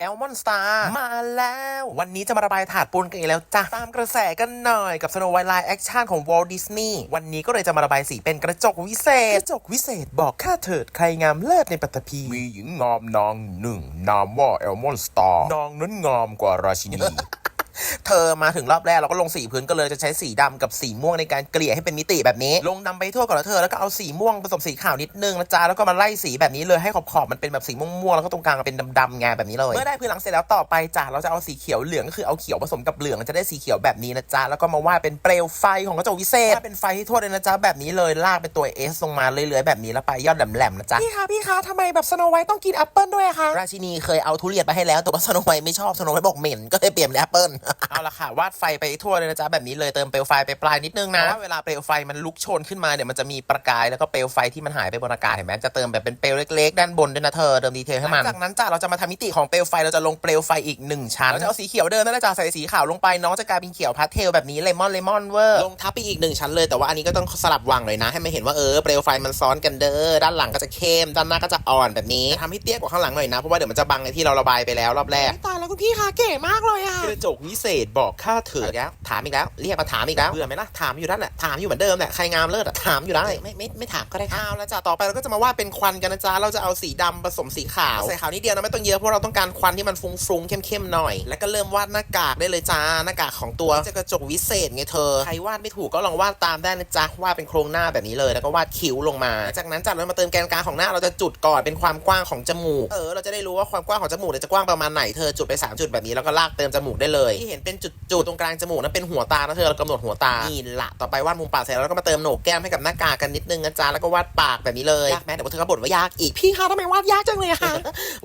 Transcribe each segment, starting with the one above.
แอลมอนสตาร์มาแล้ว วันนี้จะมาระบายถาดปูนกันอีกแล้วจ้ะ ตามกระแสกันหน่อยกับสโนไวท์ไลน์แอคชั่นของวอลดิสนีย์วันนี้ก็เลยจะมาระบายสีเป็นกระจกวิเศษ กระจกวิเศษบอกข้าเถิดใครงามเลิศในปัตตภีมีหญิงงามนางหนึ่ง นามว่าแอลมอนสตาร์นางนั้นงามกว่าราชินี เธอมาถึงรอบแรกเราก็ลงสีพื้นก็เลยจะใช้สีดำกับสีม่วงในการเกลี่ยให้เป็นมิติแบบนี้ ลงดำไปทั่วก่อนแล้วเธอแล้วก็เอาสีม่วงผสมสีขาวนิดนึงนะจ๊ะแล้วก็มาไล่สีแบบนี้เลยให้ขอบขอบๆมันเป็นแบบสีม่วงๆแล้วก็ตรงกลางเป็นดำๆไงแบบนี้เลยเมื่อได้พื้นหลังเสร็จแล้วต่อไปจ้ะเราจะเอาสีเขียวเหลืองก็คือเอาเขียวผสมกับเหลืองจะได้สีเขียวแบบนี้นะจ๊ะแล้วก็มาวาดเป็นเปลวไฟของกระจกวิเศษวาดเป็นไฟที่ทั่วเลยนะจ๊ะแบบนี้เลยลากเป็นตัว S ลงมาเรื่อยๆแบบนี้แล้วไปยอดแหลมๆนะจ๊ะพี่คะพี่คะทำไมแบบสโนไวท์ต้องกินแอปเปิลด้วยคะราชินีเคยเอาทุเรียนไปให้แล้วแต่ว่าสโนไวท์ไม่ชอบสโนไวท์บอกเหม็นก็เลยเปลี่ยนเป็นแอปเปิลเอาละค่ะวาดไฟไปทั่วเลยนะจ๊ะแบบนี้เลยเติมเปลวไฟไปปลายนิดนึงนะเพราะว่าเวลาเปลวไฟมันลุกโชนขึ้นมาเนี่ยมันจะมีประกายแล้วก็เปลวไฟที่มันหายไปบนอากาศเห็นไหมจะเติมแบบเป็นเปลวเล็กๆด้านบนด้วยนะเธอเติมดีเทลให้มันจากนั้นจ้ะเราจะมาทำมิติของเปลวไฟเราจะลงเปลวไฟอีกหนึ่งชั้นเราจะเอาสีเขียวเดิมนั่นแหละจ้ะใส่สีขาวลงไปน้องจะกลายเป็นเขียวพาสเทลแบบนี้เลมอนเลมอนเวอร์ลงทับไปอีกหนึ่งชั้นเลยแต่ว่าอันนี้ก็ต้องสลับวางเลยนะ ให้มันเห็นว่าเออเปลวไฟมันซ้อนกันเด้อด้านหลังก็จะเข้มด้านหน้าก็จะอ่อนแบบนี้ทำให้เตี้ยกว่าข้างหลังหน่อยนะเพราะว่าเดี๋ยวมันจะบังไอ้ที่เราระบายไปแล้วรอบแรกตายแล้วคุณพี่คะเก๋มากเลยอะกระจกวิเศษบอกข้าเถิดแล้วถามอีกแล้ว เรียกมาถามอีกแล้วเบื่อไหมล่ะถามอยู่นั่นแหละถามอยู่เหมือนเดิมแหละใครงามเลิศอะถามอยู่ได้ไม่ไม่ไม่ถามก็ได้ค่ะเอาแล้วจ้ะต่อไปเราก็จะมาวาดเป็นควันกันนะจ๊ะเราจะเอาสีดำผสมสีขาวใส่ขาวนิดเดียวนะไม่ต้องเยอะเพราะเราต้องการควันที่มันฟุ้งๆเข้มๆหน่อย แล้วก็เริ่มวาดหน้ากากได้เลยจ้าหน้ากากของตัวจะกระจกวิเศษไงเธอใครวาดไม่ถูกก็ลองวาดตามได้นะจ๊ะวาดเป็นโครงหน้าแบบนี้เลยแล้วก็วาดคิ้วลงมา จากนั้นจัดเรามาเติมแกนกลางของหน้าเราจะจุดก่อนเป็นความกว้างของจมูกเออเราจะได้รู้ว่าความกว้างของจมูกเนี่ยจะกว้างประมาณไหนเธอจุดไปสามจุดแบบนี้แล้วก็ลากเติมจมูกได้เลยที่เห็นเป็นจุดๆตรงกลางจมูกนั้นเป็นหัวตานะเธอเรากำหนดหัวตานี่ละต่อไปวาดมุมปากเสร็จแล้วเราก็มาเติมโหนกแก้มให้กับหน้ากากกันนิดนึงนะจ๊ะแล้วก็วาดปากแบบนี้เลยยากไหมแต่ว่าเธอก็บ่นว่ายากอีกพี่คะทำไมวาดยากจังเลยอะคะ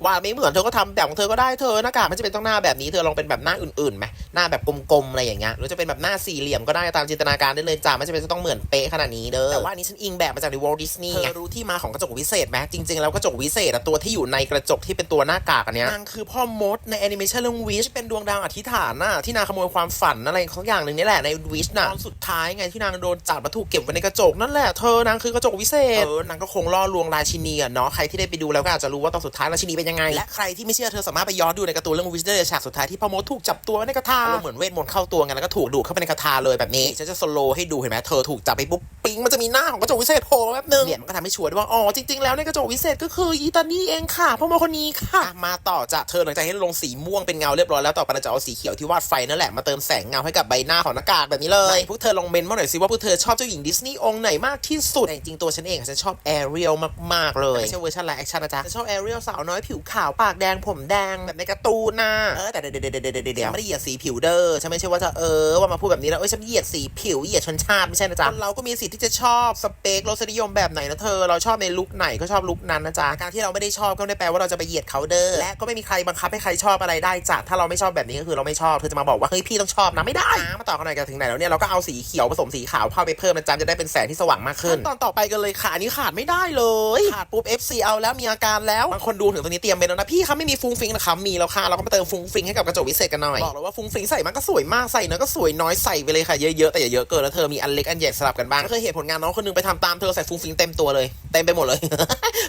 วาดไม่เหมือนเธอก็ทำแบบของเธอก็ได้เธอหน้ากากมันจะเป็นต้องหน้าแบบนี้เธอลองเป็นแบบหน้าอื่นๆไหมหน้าแบบกลมๆอะไรอย่างเงี้ยหรือจะเป็นแบบหน้าสี่เหลี่ยมก็ได้ตามจินตนาการได้เลยจ้าไม่จำเป็นจะต้องเหมือนเป๊ะขนาดนี้เด้อแต่ว่าอันนี้ฉันอิงแบบมาจากในวอลดิสนีย์เธอรู้ที่มาของกระจกวิเศษไหมจริงๆแล้วกระจกวิเศษอะตัวที่อยู่ในกระจกที่เป็นตัวหน้ากากอันเนี้ยนางคือพ่อมดในแอนิเมชันเรื่องวิชเป็นดวงดาวอธิษฐานน่ะที่นางขโมยความฝันอะไรของอย่างหนึ่งนี่แหละในวิชน่ะตอนสุดท้ายไงที่นางโดนจับมาถูกเก็บไว้ในกระจกนั่นแหละเธอนางคือกระจกวิเศษเออนางก็คงล่อลวงราชินีอะเนาะใครที่ได้ไปดูแล้วก็อาจจะรู้ว่าตอนสุดท้ายราชินีเป็นยังไงและใครที่ไม่เชื่อเธอสามารถไปย้อนดูในการ์ตูนเรื่องวิชได้เลยฉากสุดท้ายที่พ่อมดถูกจับตัวไว้ในกระทาเหมือนเวทมนต์เข้าตัวไงแล้วก็ถูกดูดเข้าไปในกระทาเลยแบบนี้ฉันจะสโลว์ให้ดูเห็นไหมเธอถูกจับไปปุ๊บปิ๊งมันจะมีหน้าของกระจกวิเศษโผล่มาแป๊บนึงเนี่ยมันก็ทำให้ชัวร์ได้ว่าอ๋อจริงๆแล้วในกระจกวิเศษก็คืออีตานี่เองค่ะพ่อมดคนนี้ค่ะอะมาต่อจากเธอหลังจากที่ลงสีม่วงเป็นเงาเรียบร้อยแล้วต่อไปเราจะเอาสีเขียวที่วาดไฟนั่นแหละมาเติมแสงเงาให้กับใบหน้าของหน้ากากแบบนี้เลยพวกเธอลองเมนมาหน่อยสิว่าพวกเธอชอบเจ้าหญิงดิสนีย์องค์ไหนมากที่สุดแต่จริงๆตัวฉันเองอะฉันชอบแอเรียลมากๆเลยไม่ใช่เวอร์ชันไลฟ์แอคชั่นนะจ๊ะฉันชอบแอเรียลสาวน้อยผิวขาวปากแดงผมแดงแบบในการ์ตูนนะเออแต่เดี๋ยวเดี๋ยวเดี๋ยวเดี๋ยวเดี๋ยวไม่ได้เหยียดสีผิวเด้อฉันไม่ใช่ว่าจะเออว่ามาพูดแบบนี้แล้วเอ้ยฉันเหยียดสีผิวเหยียดชนชาติไม่ใช่นะจ๊ะคนเราก็มีสิทธิ์ที่จะชอบสเปครสนิยมแบบไหนนะเธอเราชอบในลุคไหนก็ชอบลุคนั้นนะจ๊ะการที่เราไม่ได้ชอบก็ไม่ได้แปลว่าเราจะไปเหยียดเขาเด้อและก็ไม่มีใครบังคับให้ใครชอบอะไรได้จ้ะถ้าเราไม่ชอบแบบนี้ก็คือเราไม่ชอบเธอจะมาบอกว่าเฮ้ยพี่ต้องชอบนะไม่ได้นะมาต่อกันหน่อยกันถึงไหนแล้วเนี่ยเราก็เอาสีเขียวผสมสีขาวเข้าไปเพิ่มนะจ๊ะจะได้เป็นแสงที่สว่างมากขึ้นตอนต่อไปกันเลยค่ะอันนี้ขาดไม่ได้เลยขาดปุ๊บ FC เอาแล้วมีอาการแล้วบางคนดูถึงตรงนี้เตรียมไปแล้วนะพี่คะไม่มีฟุ้งฟิงนะครับมีแล้วค่ะเราก็มาเติมฟุ้งฟิงให้กับกระจกวิเศษกันหน่อยบอกเลยว่าฟุ้งฟิงใส่มันก็สวยมากใส่เนอะก็สวยน้อยใส่ไปเลยค่ะเยอะๆแต่อย่าเยอะเกินแล้วเธอมีอันเล็กอันใหญ่สลับกันบ้างเคยเห็นผลงานน้องคนนึงไปทำตามเธอใส่ฟุ้งฟิงเต็มตัวเลยเต็มไปหมดเลย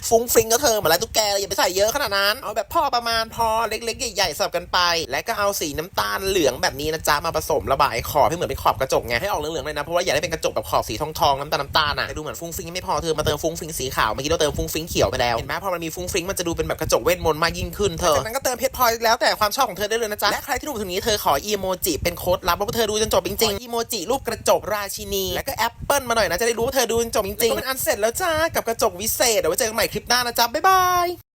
ฟุ้งฟิงก็เธอเหมือนไรตุ๊กแกเลยอย่าไปใส่เยอะขนาดนั้นเอาแบบพอประมาณพอเล็กๆใหญ่ๆสลับกันไป และก็เอาสีน้ำตาลเหลืองแบบนี้นะจ๊ะมาผสมระบายขอบให้เหมือนเป็นขอบกระจกไงให้ออกเหลืองๆเลยนะเพราะว่าอยากได้เป็นกระจกแบบขอบสีทองๆน้ำตาลน้ำตาลอะแต่ดูเหมือนฟุ้งฟิงไม่พอเธอมาเติมฟุ้งฟิงสีขาวเมื่อกี้เราเติมฟุ้งฟิงเขียวไปแล้วเห็นไหมพอมันมีฟุ้งฟิงมันจะดูเป็นแบบกระจกเวทมนต์มากยิ่งขึ้นเธอจากนั้นก็เติมเพชรพลอยแล้วแต่ความชอบของเธอได้เลยนะจ๊ะและใครที่ดูถึงนี้เธอขออีโมจิเป็นโค้ดลับว่าเธอดูจนจบจริงๆอีโมจิรูปกระจกราชินี แล้วก็แอปเปิลมาหน่อยนะจะได้รู้ว่าเธอดูจนจบจริงๆแล้วก็เป็นอันเสร็จแล้วจ้ากับกระจกวิเศษเดี๋ยวไว้เจอกันใหม่คลิปหน้านะจ๊ะบ๊ายบาย